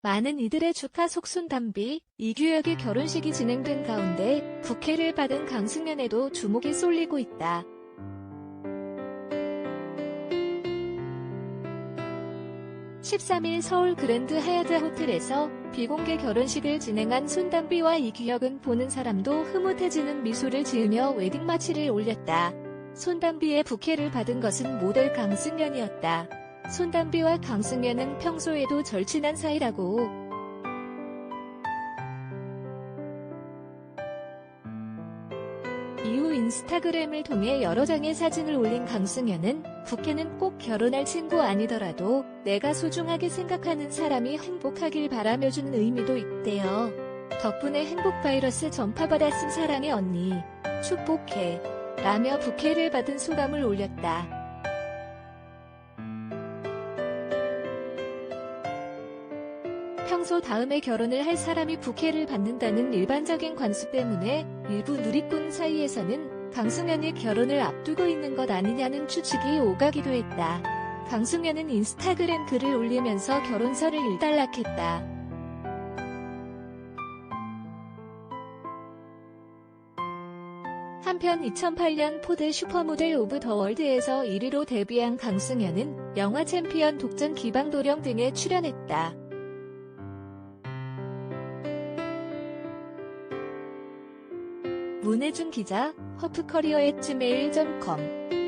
많은 이들의 축하 속순담비, 이규혁의 결혼식이 진행된 가운데 부케를 받은 강승연에도 주목이 쏠리고 있다. 13일 서울 그랜드 하얏트 호텔에서 비공개 결혼식을 진행한 손담비와 이규혁은 보는 사람도 흐뭇해지는 미소를 지으며 웨딩 마치를 올렸다. 손담비의 부케를 받은 것은 모델 강승연이었다. 손담비와 강승연은 평소에도 절친한 사이라고. 이후 인스타그램을 통해 여러 장의 사진을 올린 강승연은 부케는 꼭 결혼할 친구 아니더라도 내가 소중하게 생각하는 사람이 행복하길 바라며 준 의미도 있대요. 덕분에 행복 바이러스 전파받았은 사랑의 언니. 축복해. 라며 부케를 받은 소감을 올렸다. 평소 다음에 결혼을 할 사람이 부케를 받는다는 일반적인 관습 때문에 일부 누리꾼 사이에서는 강승연이 결혼을 앞두고 있는 것 아니냐는 추측이 오가기도 했다. 강승연은 인스타그램 글을 올리면서 결혼설을 일단락했다. 한편 2008년 포드 슈퍼모델 오브 더 월드에서 1위로 데뷔한 강승연은 영화 챔피언 독전 기방도령 등에 출연했다. 문혜준 기자, 허프커리어의 gmail.com